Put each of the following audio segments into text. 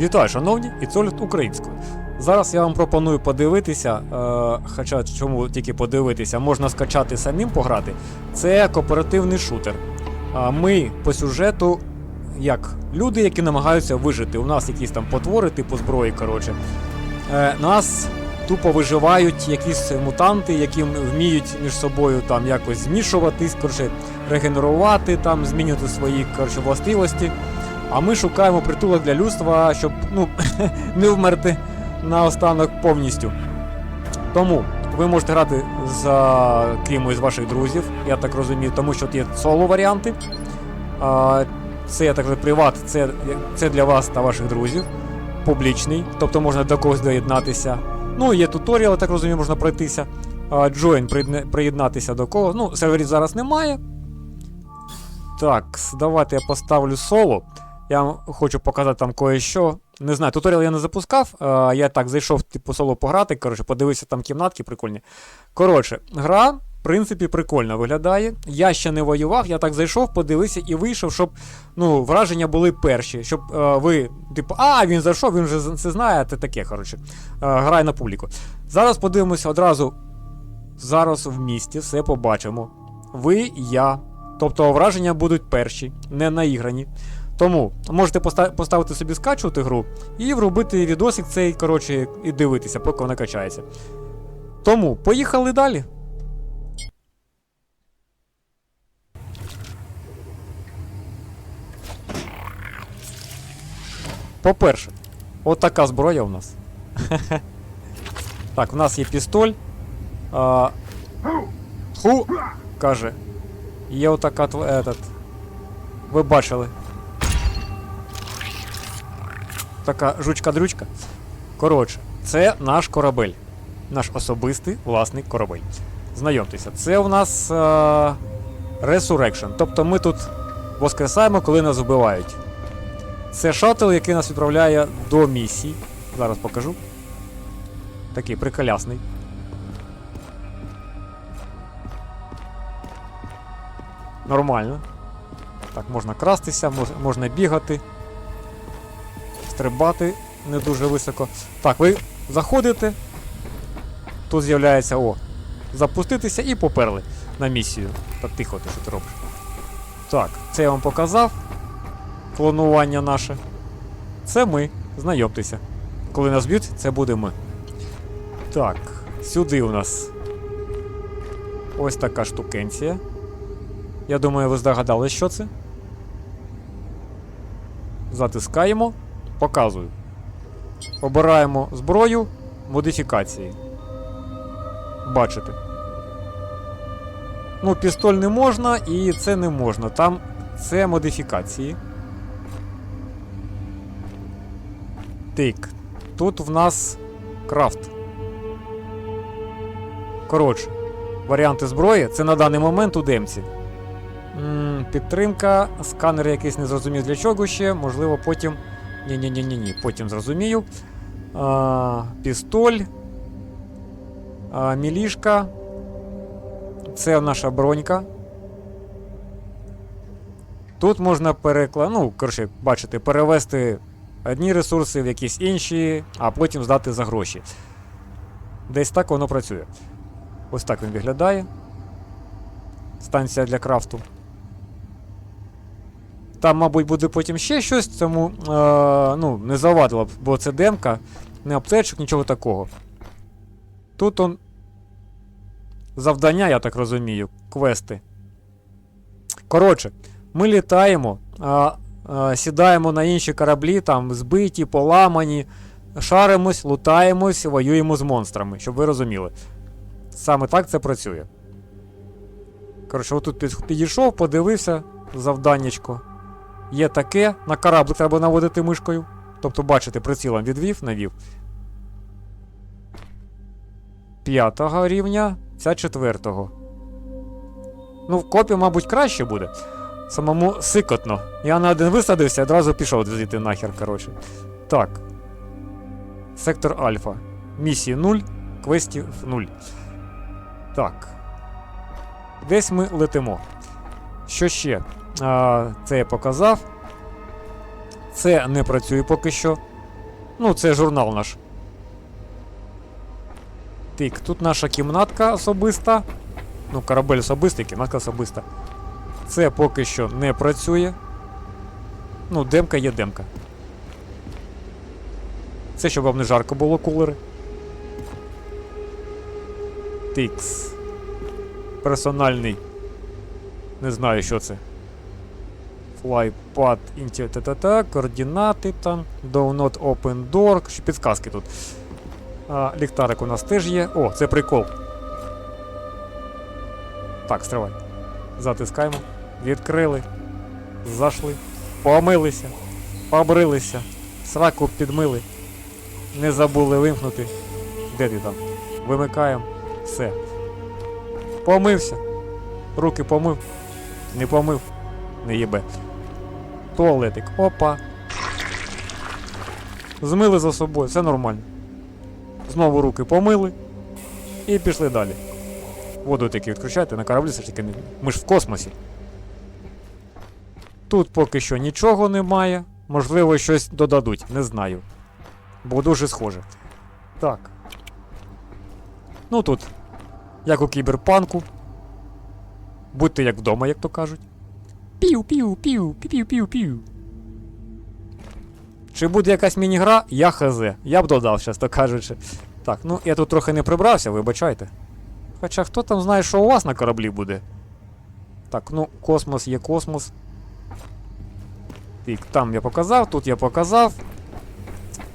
Вітаю, шановні, і це Оліт українською. Зараз я вам пропоную подивитися, е, хоча чому тільки подивитися, можна скачати самим пограти. Це кооперативний шутер. А ми по сюжету, як люди, які намагаються вижити. У нас якісь там потвори, типу зброї, коротше. Е, нас тупо виживають якісь мутанти, які вміють між собою там якось змішуватись, коротше, регенерувати, там, змінювати свої коротше, властивості. А ми шукаємо притулок для людства, щоб ну, не вмерти наостанок повністю. Тому ви можете грати за кимось з ваших друзів, я так розумію, тому що є соло варіанти. А, Це я так розумію, приват, це, це для вас та ваших друзів. Публічний, тобто можна до когось доєднатися. Ну, є туторіал, я так розумію, можна пройтися. Join приєднатися до кого. Ну, серверів зараз немає. Так, давайте я поставлю соло. Я вам хочу показати там кое-що. Не знаю, туторіал я не запускав. я так зайшов, типу, соло пограти. Коротше, подивився там кімнатки прикольні. Коротше, гра, в принципі, прикольно виглядає. Я ще не воював, я так зайшов, подивився і вийшов, щоб ну, враження були перші. Щоб е, ви, типу, а, він зайшов, він вже це знає, це таке, коротше. Е, грає на публіку. Зараз подивимося одразу. Зараз в місті все побачимо. Ви, я. Тобто враження будуть перші, не наіграні. Тому можете поставити собі скачувати гру і вробити відосик цей, коротше, і дивитися, поки вона качається. Тому поїхали далі. По-перше, от зброя у нас. так, у нас є пістоль. А, ху, каже. Є отака этот. Ви бачили. Така жучка-дрючка. Коротше, це наш корабель. Наш особистий власний корабель. Знайомтеся, це у нас е- Resurrection. Тобто ми тут воскресаємо, коли нас вбивають. Це шаттл, який нас відправляє до місії. Зараз покажу. Такий приколясний. Нормально. Так, можна крастися, можна бігати, стрибати не дуже високо. Так, ви заходите. Тут з'являється о. Запуститися і поперли на місію. Так, тихо, ти що ти робиш. Так, це я вам показав. Клонування наше. Це ми. Знайомтеся. Коли нас б'ють, це буде ми. Так, сюди у нас. Ось така штукенція. Я думаю, ви здогадались, що це. Затискаємо. Показую. Обираємо зброю модифікації. Бачите. Ну, пістоль не можна і це не можна. Там це модифікації. Тик. Тут в нас крафт. Коротше, варіанти зброї це на даний момент у демці. М, Підтримка, сканер якийсь не зрозумів для чого ще, можливо, потім. Ні-ні-ні-ні, потім зрозумію. А, пістоль. А, мілішка. Це наша бронька. Тут можна перекла... ну, коротше, бачите, перевести одні ресурси в якісь інші, а потім здати за гроші. Десь так воно працює. Ось так він виглядає. Станція для крафту. Там, мабуть, буде потім ще щось, тому е, ну, не завадило б, бо це демка, не аптечок, нічого такого. Тут он. Завдання, я так розумію, квести. Коротше, ми літаємо, а, а, сідаємо на інші кораблі, там збиті, поламані, шаримось, лутаємось, воюємо з монстрами, щоб ви розуміли. Саме так це працює. Коротше, отут підійшов, подивився завданнячко. Є таке, на кораблик треба наводити мишкою. Тобто, бачите, прицілом відвів, навів. П'ятого рівня, ця четвертого. Ну, в копі, мабуть, краще буде. Самому сикотно. Я на один висадився, одразу пішов звідти нахер, коротше. Так. Сектор Альфа. Місії 0, квестів 0. Так. Десь ми летимо. Що ще? Це я показав. Це не працює поки що. Ну, це журнал наш. Тик, тут наша кімнатка особиста. Ну, корабель особистий, кімнатка особиста. Це поки що не працює. Ну, демка є демка. Це щоб вам не жарко було кулери. Тикс. Персональний. Не знаю, що це. Flypad та-та-та, координати там. Do not open door. Ще підсказки тут. А, ліхтарик у нас теж є. О, це прикол. Так, стривай. Затискаємо. Відкрили. Зайшли. Помилися. Побрилися. Сраку підмили. Не забули вимкнути. Де ти там? Вимикаємо. Все. Помився. Руки помив. Не помив. Не їбе. Туалетик. Опа. Змили за собою, все нормально. Знову руки помили. І пішли далі. Воду тільки відключайте, на кораблі все ж таки не. Ми ж в космосі. Тут поки що нічого немає. Можливо, щось додадуть, не знаю. Бо дуже схоже. Так. Ну тут. Як у кіберпанку. Будьте як вдома, як то кажуть. Пів-пів-пів, пів-пів-пів-пів. Чи буде якась міні-гра? Я хз. Я б додав, чесно кажучи. Так, ну я тут трохи не прибрався, вибачайте. Хоча хто там знає, що у вас на кораблі буде? Так, ну, космос є космос. Так, там я показав, тут я показав.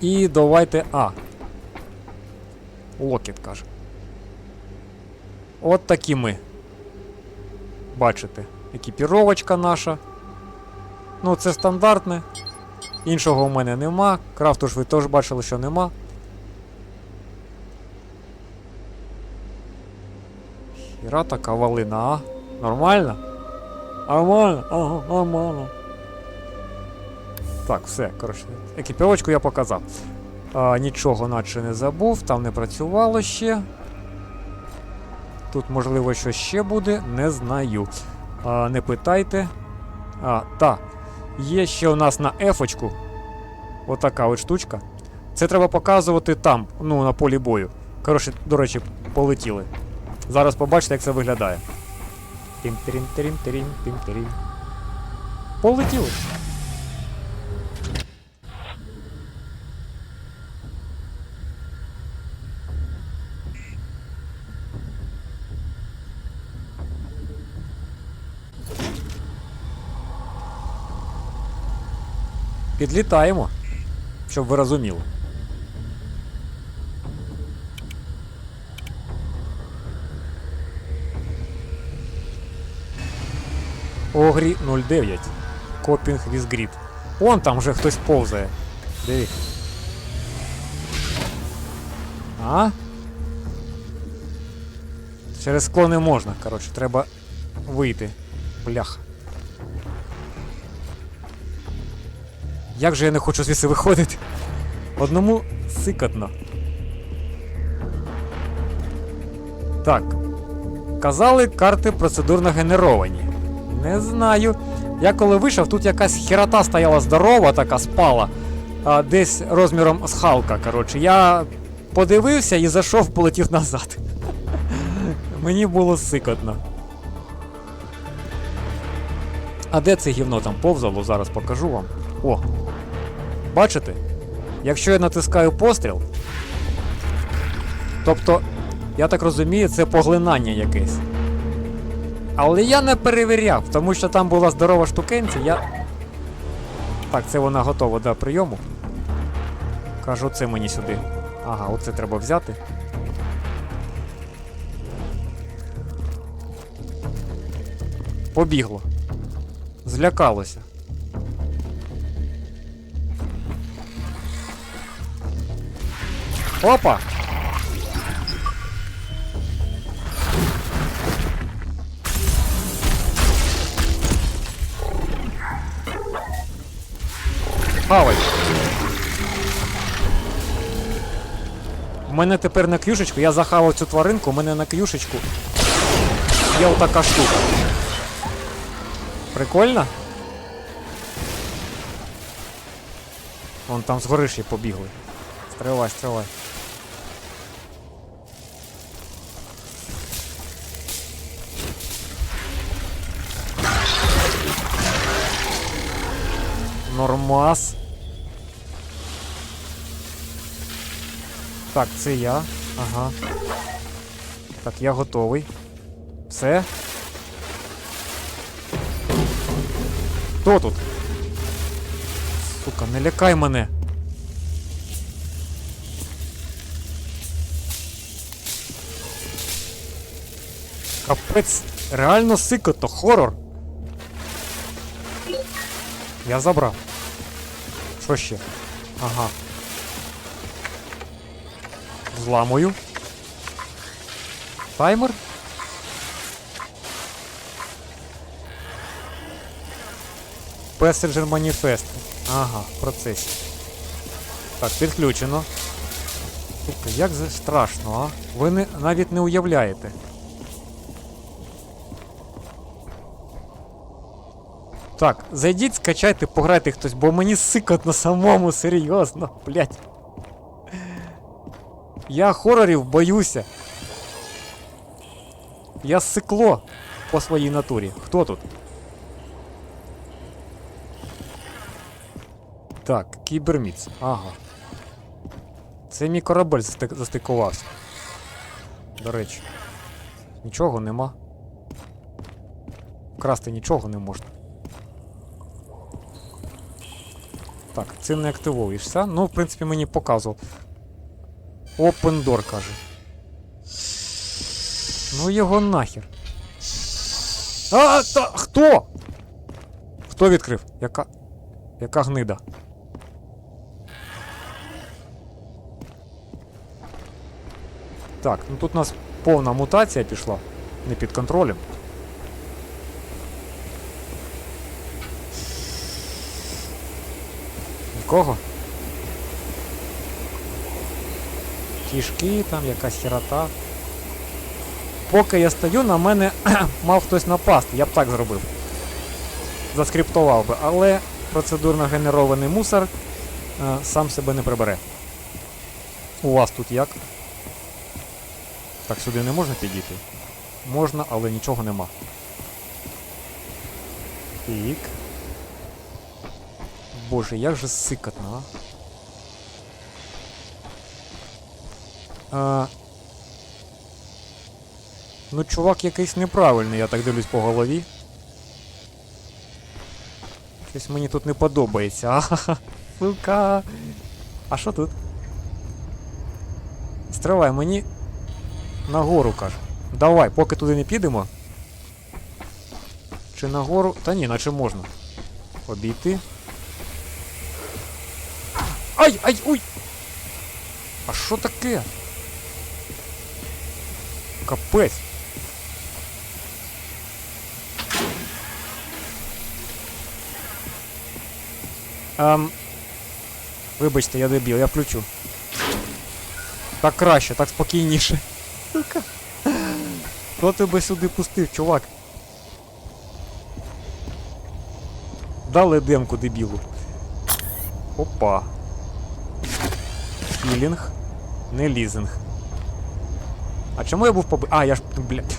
І давайте. А. Локет каже. От такі ми. Бачите, екіпіровочка наша. Ну, це стандартне. Іншого у мене нема. Крафту ж ви теж бачили, що нема. Хіра така валина, а? Нормально? Нормально, ага, нормально. Так, все, коротше, екіпіровочку я показав. А, нічого наче не забув, там не працювало ще. Тут, можливо, що ще буде, не знаю. А, не питайте. А, та. Є ще у нас на F-очку. Отака от штучка. Це треба показувати там, ну, на полі бою. Коротше, до речі, полетіли. Зараз побачите, як це виглядає. Тим-тирім-тирім-тирім, тим-тирім. Полетіли. Підлітаємо, щоб ви розуміли. Огрі 09. Копінг Візгрід. Он там вже хтось повзає. Диви. А? Через скло не можна, коротше, треба вийти. Бляха. Як же я не хочу звідси виходити? Одному сикотно. Так. Казали, карти процедурно генеровані. Не знаю. Я коли вийшов, тут якась хірота стояла здорова, така спала. А, десь розміром з Халка, коротше. Я подивився і зайшов, полетів назад. Мені було сикотно. А де це гівно там повзало? Зараз покажу вам. О, Бачите? Якщо я натискаю постріл. Тобто, я так розумію, це поглинання якесь. Але я не перевіряв, тому що там була здорова штукенця, я. Так, це вона готова до прийому. Кажу, це мені сюди. Ага, оце треба взяти. Побігло. Злякалося. Опа! Хавай. У мене тепер на кюшечку, я захавав цю тваринку, у мене на кюшечку є отака штука. Прикольно? Вон там згори ще побігли. Стривай, стривай. Нормас. Так, це я. Ага. Так, я готовий. Все. Хто тут? Сука, не лякай мене. Капець, реально сикото, хорор. Я забрав. Що ще? Ага. Зламую. Таймер? Passenger Manifest. Ага, в процесі. Так, підключено. Як же страшно, а? Ви не, навіть не уявляєте. Так, зайдіть, скачайте, пограйте хтось, бо мені сикотно самому, серйозно, блять. Я хорорів боюся. Я сикло по своїй натурі. Хто тут? Так, кіберміц. Ага. Це мій корабель застик- застикувався. До речі. Нічого нема. Красти нічого не можна. Так, цим не активуєшся. Ну, в принципі, мені показував. Open door, каже. Ну його нахер. А, та хто? Хто відкрив? Яка. Яка гнида? Так, ну тут у нас повна мутація пішла. Не під контролем. Нікого? Кішки, там якась хірота. Поки я стою, на мене мав хтось напасти, я б так зробив. Заскриптував би, але процедурно генерований мусор е, сам себе не прибере. У вас тут як? Так, сюди не можна підійти? Можна, але нічого нема. Тік. Боже, як же сикотно, а? а. Ну, чувак якийсь неправильний, я так дивлюсь по голові. Щось мені тут не подобається. Ахаха, сука. А що тут? Стривай, мені нагору каже. Давай, поки туди не підемо. Чи нагору? Та ні, наче можна. Обійти. Ай, ай, ой! А що таке? Капець. Ем... Вибачте, я дебіл, я включу. Так краще, так спокійніше. Сука. Хто тебе сюди пустив, чувак? Дали демку дебілу. Опа. Філінг. Не лізинг. А чому я був побитий? А, я ж. блядь.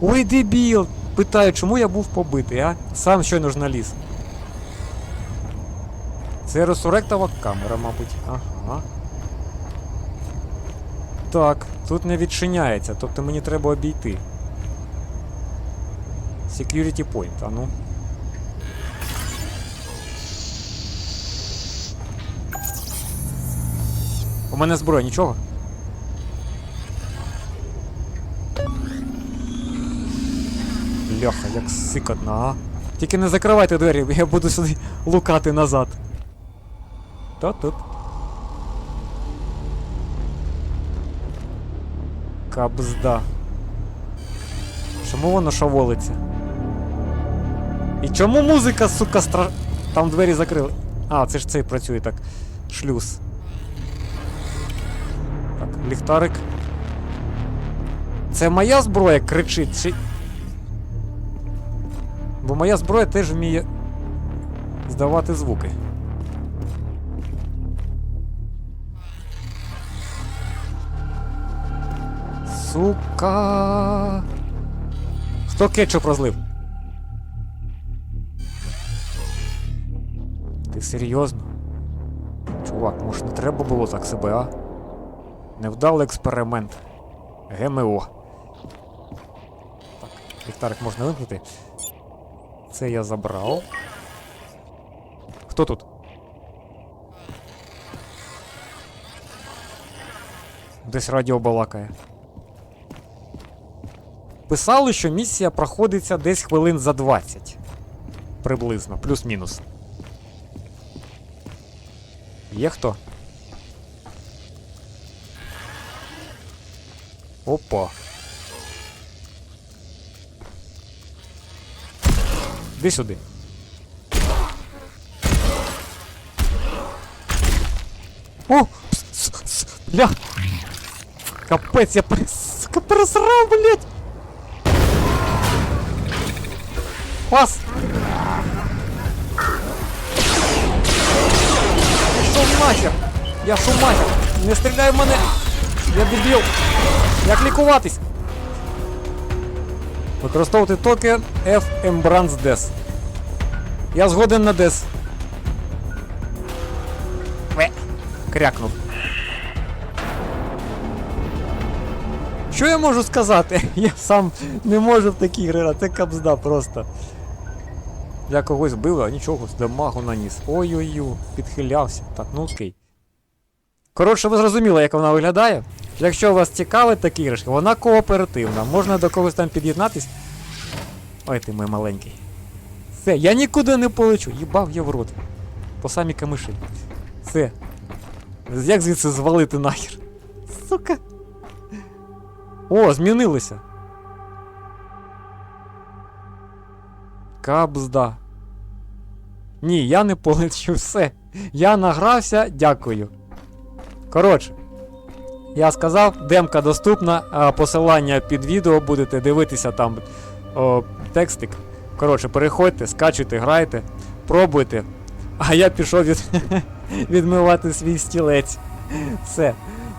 Ой, дебіл! Питаю, чому я був побитий, а? Сам щойно ж наліз. Це ресуректова камера, мабуть. Ага. Так, тут не відчиняється, тобто мені треба обійти. Security point, а ну. У мене зброя, нічого? Бляха, як сикотно, а. Тільки не закривайте двері, я буду сюди лукати назад. Та тут. Кабзда. Чому воно шаволиться? І чому музика, сука, стра... Там двері закрили. А, це ж цей працює так. Шлюз ліхтарик. Це моя зброя кричить, чи. Бо моя зброя теж вміє здавати звуки. Сука. Хто кетчуп розлив? Ти серйозно? Чувак, може не треба було так себе, а? Невдалий експеримент. ГМО. Так, ліхтарик можна вимкнути. Це я забрав. Хто тут? Десь радіо балакає. Писали, що місія проходиться десь хвилин за 20. Приблизно, плюс-мінус. Є хто? Опа. Іди сюди. О! с- с- с- Бля! Капець, я перес... сука, пересрав, блядь! Пас! Пішов нахер! Я шумахер! Не стріляй в мене! Я дебіл! Як лікуватись? Використовувати токен F Embrance Des. Я згоден на Des. Крякнув. Що я можу сказати? Я сам не можу в такі грати, це кабзда просто. Я когось вбив, а нічого, дамагу наніс. Ой-ой-ой, підхилявся. Так, ну окей. Коротше, ви зрозуміли, як вона виглядає. Якщо вас цікавить такі іграшки, вона кооперативна. Можна до когось там під'єднатись. Ой, ти мій маленький. Все, я нікуди не полечу. Їбав я в рот. По самі камиші. Все. Як звідси звалити нахер? Сука. О, змінилися. Кабзда. Ні, я не полечу все. Я награвся, дякую. Коротше, я сказав, демка доступна, посилання під відео будете дивитися там о, текстик. Коротше, переходьте, скачуйте, грайте, пробуйте. А я пішов від... відмивати свій стілець. Все.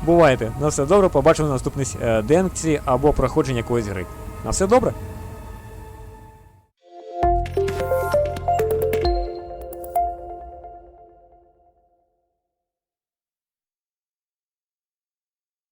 Бувайте. На все добре, побачимо на наступній е, демці або проходження якоїсь гри. На все добре?